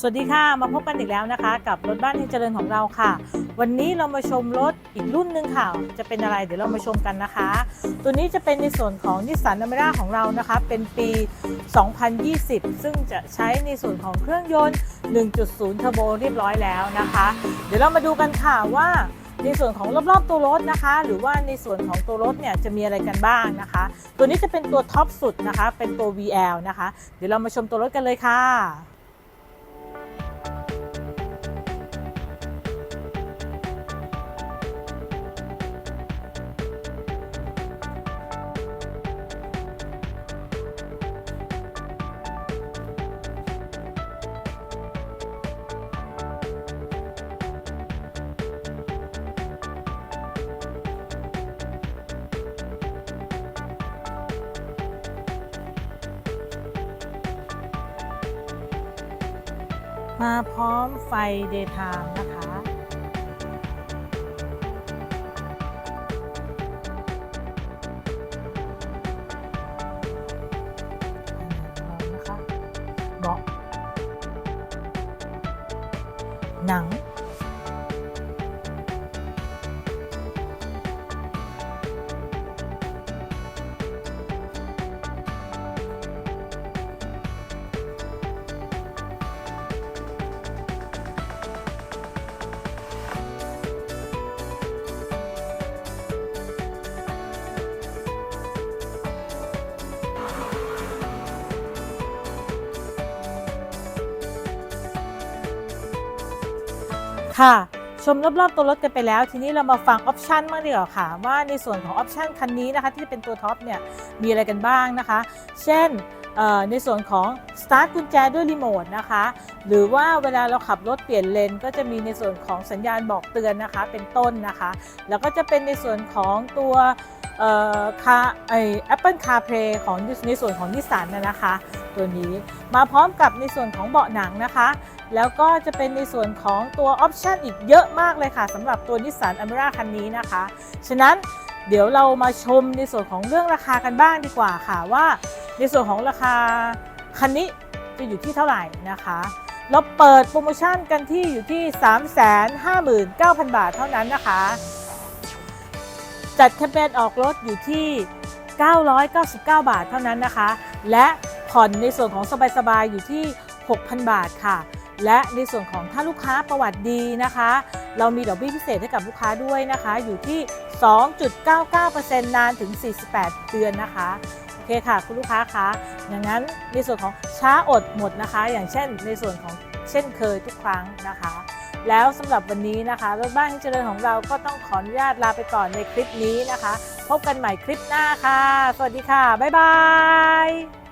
สวัสดีค่ะ มาพบกันอีกแล้วนะคะ กับรถบ้านที่เจริญของเราค่ะ วันนี้เรามาชมรถอีกรุ่นหนึ่งค่ะ จะเป็นอะไรเดี๋ยวเรามาชมกันนะคะ ตัวนี้จะเป็นในส่วนของนิสสันอเมร่าของเรานะคะ เป็นปี 2020 ซึ่งจะใช้ในส่วนของเครื่องยนต์ 1.0 เทอร์โบเรียบร้อยแล้วนะคะ เดี๋ยวเรามาดูกันค่ะว่าในส่วนของรอบๆตัวรถนะคะ หรือว่าในส่วนของตัวรถเนี่ยจะมีอะไรกันบ้างนะคะ ตัวนี้จะเป็นตัวท็อปสุดนะคะ เป็นตัว VL นะคะ เดี๋ยวเรามาชมตัวรถกันเลยค่ะ มาพร้อมไฟเดทามนะคะนะคะเบาะหนัง ค่ะ ชมรอบๆตัวรถกันไปแล้ว ทีนี้เรามาฟังออปชันมางดีกว่าค่ะ ว่าในส่วนของออปชันคันนี้นะคะที่เป็นตัวท็อปเนี่ยมีอะไรกันบ้างนะคะ เช่นในส่วนของ start กุญแจด้วยรีโมทนะคะ หรือว่าเวลาเราขับรถเปลี่ยนเลนก็จะมีในส่วนของสัญญาณบอกเตือนนะคะ เป็นต้นนะคะ แล้วก็จะเป็นในส่วนของตัวเอ่อคาไอ Apple CarPlay ของในส่วนของนิสสันนะคะ ตัวนี้มาพร้อมกับในส่วนของเบาะหนังนะคะ แล้วก็จะเป็นในส่วนของตัวออปชันอีกเยอะมากเลยค่ะสำหรับตัวนิสสันอเมร่าคันนี้นะคะ ฉะนั้นเดี๋ยวเรามาชมในส่วนของเรื่องราคากันบ้างดีกว่าค่ะว่า ในส่วนของราคาคันนี้จะอยู่ที่เท่าไหร่นะคะ เราเปิดโปรโมชั่นกันที่อยู่ที่ 359,000 บาทเท่านั้นนะคะ จัดแคมเปญออกรถอยู่ที่ 999 บาทเท่านั้นนะคะ และผ่อนในส่วนของสบายๆอยู่ที่ 6,000 บาทค่ะ และในส่วนของถ้าลูกค้าประวัติดีนะคะ เรามีดอกเบี้ยพิเศษให้กับลูกค้าด้วยนะคะ อยู่ที่ 2.99%นานถึง 48 เดือนนะคะโอเคค่ะคุณลูกค้าคะอย่างนั้นในส่วนของช้าอดหมดนะคะ อย่างเช่น ในส่วนของเช่นเคยทุกครั้งนะคะ แล้วสำหรับวันนี้นะคะรถบ้านที่เจริญของเราก็ต้องขออนุญาตลาไปก่อนในคลิปนี้นะคะ พบกันใหม่คลิปหน้าค่ะ สวัสดีค่ะ บ๊ายบาย